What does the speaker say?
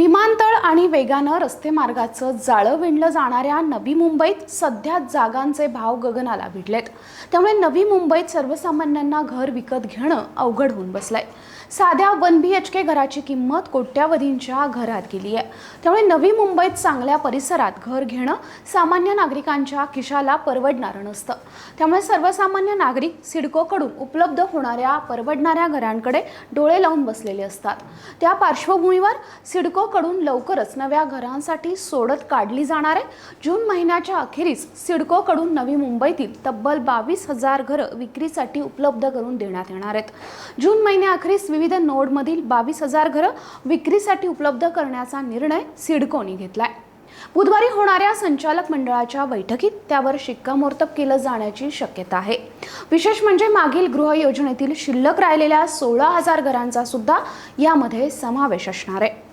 विमानतळ आणि वेगानं रस्ते मार्गाचं जाळं विणलं जाणाऱ्या नवी मुंबईत सध्या जागांचे भाव गगनाला भिडलेत. त्यामुळे नवी मुंबईत सर्वसामान्यांना घर विकत घेणं अवघड होऊन बसलंय. साध्या वन बी एच के घराची किंमत कोट्यावधींच्या घरात गेली आहे. त्यामुळे नवी मुंबईत चांगल्या परिसरात घर घेणं सामान्य नागरिकांच्या खिशाला परवडणारं नसतं. त्यामुळे सर्वसामान्य नागरिक सिडकोकडून उपलब्ध होणाऱ्या परवडणाऱ्या घरांकडे डोळे लावून बसलेले असतात. त्या पार्श्वभूमीवर सिडकोकडून लवकरच नव्या घरांसाठी सोडत काढली जाणार आहे. जून महिन्याच्या अखेरीस सिडकोकडून नवी मुंबईतील तब्बल बावीस हजार घरं विक्रीसाठी उपलब्ध करून देण्यात येणार आहेत. जून महिन्याअखेरीस विविध नोडमधील बावीस हजार घरं विक्रीसाठी उपलब्ध करण्याचा निर्णय सिडकोनी घेतलाय. बुधवारी होणाऱ्या संचालक मंडळाच्या बैठकीत त्यावर शिक्कामोर्तब केलं जाण्याची शक्यता आहे. विशेष म्हणजे मागील गृह योजनेतील शिल्लक राहिलेल्या सोळा हजार घरांचा सुद्धा यामध्ये समावेश असणार आहे.